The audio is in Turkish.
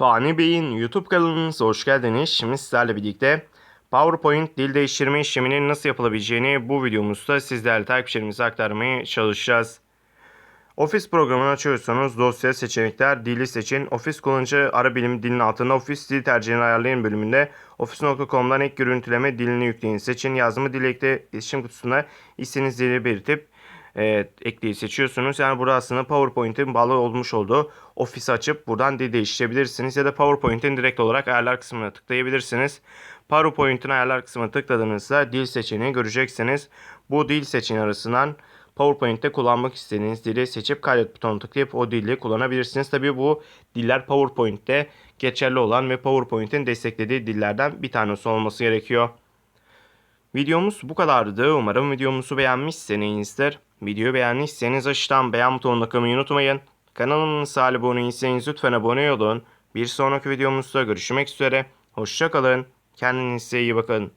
Fani Bey'in YouTube kanalınıza hoş geldiniz. Şimdi sizlerle birlikte PowerPoint dil değiştirme işleminin nasıl yapılabileceğini bu videomuzda sizlerle takipçilerimize aktarmaya çalışacağız. Office programını açıyorsanız dosya seçenekler dili seçin. Office kullanıcı ara bilim dilinin altında Office dil tercihini ayarlayın bölümünde Office.com'dan ek görüntüleme dilini yükleyin seçin. Yazımı dil ekle iletişim kutusuna istediğiniz dili belirtip e, ekleyi seçiyorsunuz. Yani burada aslında PowerPoint'in bağlı olmuş olduğu Office açıp buradan dil değiştirebilirsiniz. Ya da PowerPoint'in direkt olarak ayarlar kısmına tıklayabilirsiniz. PowerPoint'in ayarlar kısmına tıkladığınızda dil seçeneği göreceksiniz. Bu dil seçeneği arasından PowerPoint'te kullanmak istediğiniz dili seçip kaydet butonuna tıklayıp o dili kullanabilirsiniz. Tabii bu diller PowerPoint'te geçerli olan ve PowerPoint'in desteklediği dillerden bir tanesi olması gerekiyor. Videomuz bu kadardı. Umarım videomuzu beğenmişsinizdir. Videoyu beğendiyseniz aşağıdan beğen butonuna tıklamayı unutmayın. Kanalımıza abone değilseniz lütfen abone olun. Bir sonraki videomuzda görüşmek üzere. Hoşçakalın. Kendinize iyi bakın.